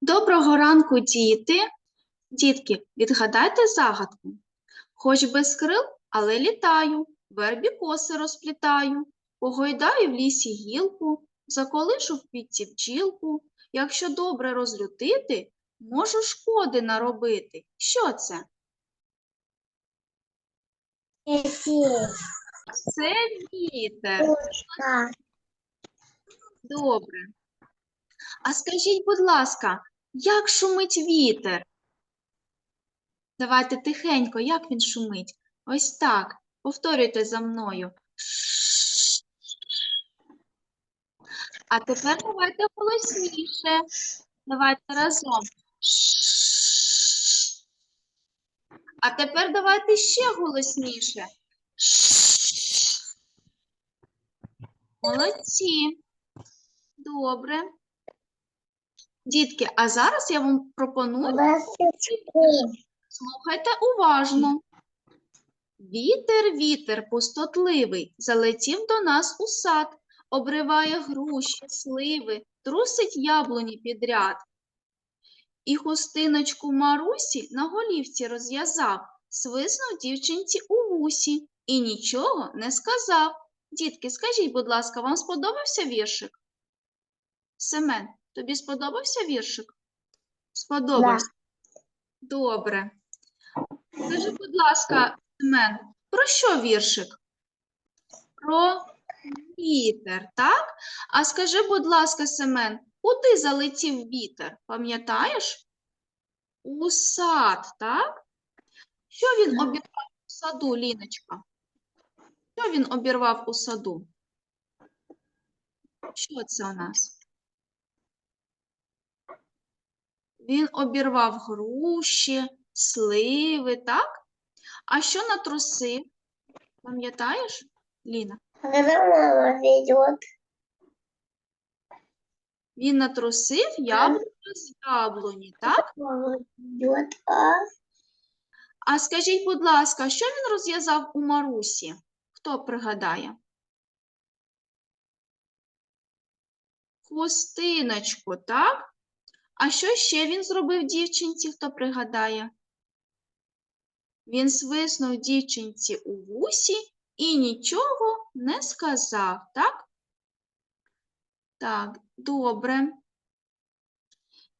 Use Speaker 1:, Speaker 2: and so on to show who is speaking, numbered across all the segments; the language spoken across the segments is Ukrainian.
Speaker 1: Доброго ранку, діти. Дітки, відгадайте загадку. Хоч без крил, але літаю, вербі коси розплітаю, погойдаю в лісі гілку, заколишу в квітці бджілку. Якщо добре розлютити, можу шкоди наробити. Що це? Це вітер. Добре. А скажіть, будь ласка, як шумить вітер? Давайте тихенько, як він шумить? Ось так. Повторюйте за мною. А тепер давайте голосніше. Давайте разом. А тепер давайте ще голосніше. Молодці. Добре. Дітки, а зараз я вам пропоную Слухайте уважно. Вітер, вітер пустотливий, залетів до нас у сад, обриває груші, сливи, трусить яблуні підряд. І хустиночку Марусі на голівці розв'язав, свиснув дівчинці у вусі і нічого не сказав. Дітки, скажіть, будь ласка, вам сподобався віршик? Семен, тобі сподобався віршик? Сподобався. Добре. Скажи, будь ласка, Семен, про що віршик? Про вітер, так? А скажи, будь ласка, Семен, куди залетів вітер? Пам'ятаєш? У сад, так? Що він обірвав у саду, Ліночка? Що він обірвав у саду? Що це у нас? Він обірвав груші, сливи, так? А що натрусив? Пам'ятаєш, Ліна?
Speaker 2: Мама ведет,
Speaker 1: Він натрусив яблуко з яблуні, так?
Speaker 2: ведет, а
Speaker 1: А скажіть, будь ласка, що він розв'язав у Марусі? Хто пригадає? Хустиночку, так? А що ще він зробив дівчинці, хто пригадає? Він свиснув дівчинці у вусі і нічого не сказав, так? Так, добре.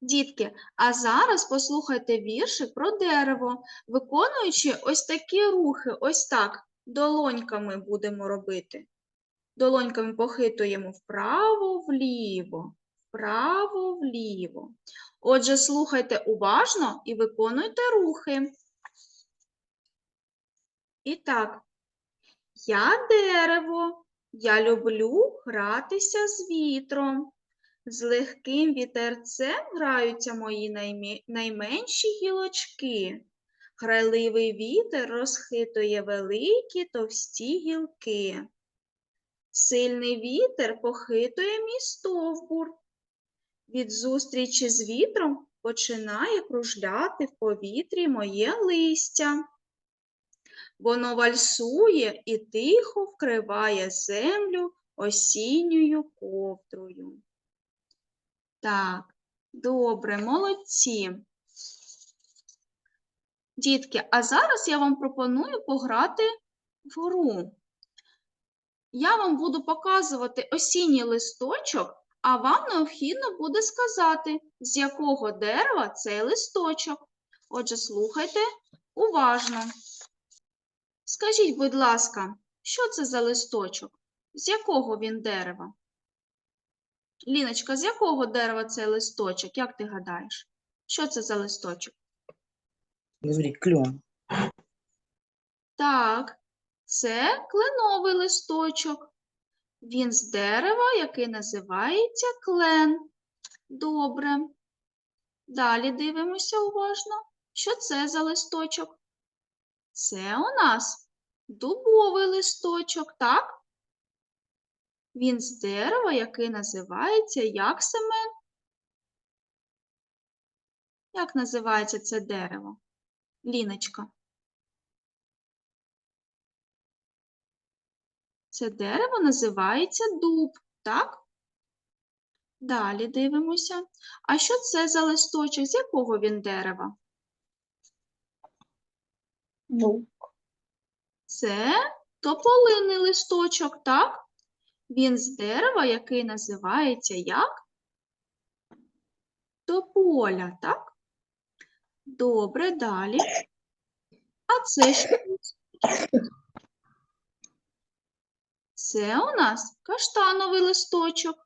Speaker 1: Дітки, а зараз послухайте віршик про дерево. Виконуючи ось такі рухи, ось так, долоньками будемо робити. Долоньками похитуємо вправо-вліво, вправо-вліво. Отже, слухайте уважно і виконуйте рухи. І так, я дерево, я люблю гратися з вітром. З легким вітерцем граються мої найменші гілочки. Грайливий вітер розхитує великі товсті гілки. Сильний вітер похитує мій стовбур. Від зустрічі з вітром починає кружляти в повітрі моє листя. Воно вальсує і тихо вкриває землю осінньою ковдрою. Так, добре, молодці. Дітки, а зараз я вам пропоную пограти в гру. Я вам буду показувати осінній листочок, а вам необхідно буде сказати, з якого дерева цей листочок. Отже, слухайте уважно. Скажіть, будь ласка, що це за листочок? З якого він дерева? Ліночка, з якого дерева цей листочок? Як ти гадаєш? Що це за листочок?
Speaker 3: Говори, клен.
Speaker 1: Так, це кленовий листочок. Він з дерева, який називається клен. Добре. Далі дивимося уважно. Що це за листочок? Це у нас дубовий листочок, так? Він з дерева, який називається як Семен? Як називається це дерево? Ліночка. Це дерево називається дуб, так? Далі дивимося. А що це за листочок? З якого він дерева?
Speaker 2: Бу.
Speaker 1: Це тополиний листочок, так? Він з дерева, який називається як? Тополя, так? Добре, далі. А це що? Це у нас каштановий листочок.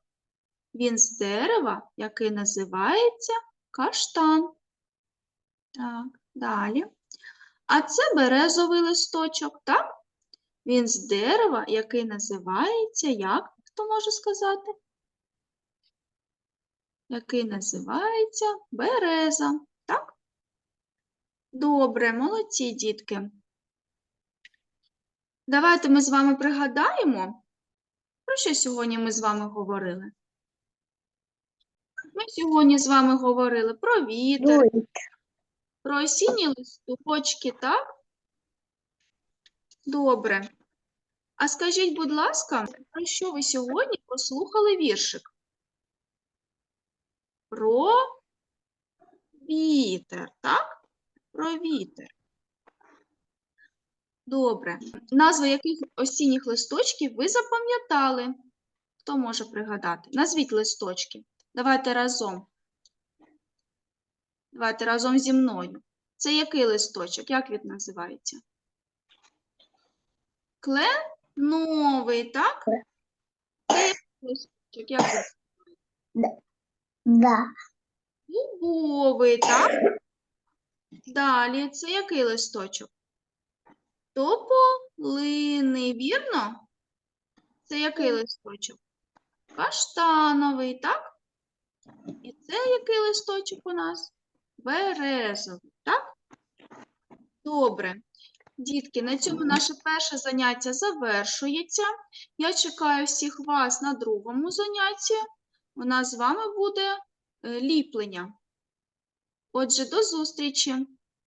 Speaker 1: Він з дерева, який називається каштан. Так, далі. А це березовий листочок, так? Він з дерева, який називається як? Хто може сказати? Який називається береза, так? Добре, молодці, дітки. Давайте ми з вами пригадаємо, про що сьогодні ми з вами говорили. Ми сьогодні з вами говорили про вітер,
Speaker 2: Дует.
Speaker 1: про осінні листочки, так? Добре. А скажіть, будь ласка, про що ви сьогодні прослухали віршик? Про вітер, так? Про вітер. Добре. Назви яких осінніх листочків ви запам'ятали? Хто може пригадати? Назвіть листочки. Давайте разом. Давайте разом зі мною. Це який листочок? Як він називається? Кленовий, так? Це який листочок? Як він?
Speaker 2: Да.
Speaker 1: Дубовий, так? Далі, це який листочок? Тополиний, вірно? Це який листочок? Каштановий, так? І це який листочок у нас? Березовий, так? Добре. Дітки, на цьому наше перше заняття завершується. Я чекаю всіх вас на другому занятті. У нас з вами буде е, ліплення. Отже, до зустрічі!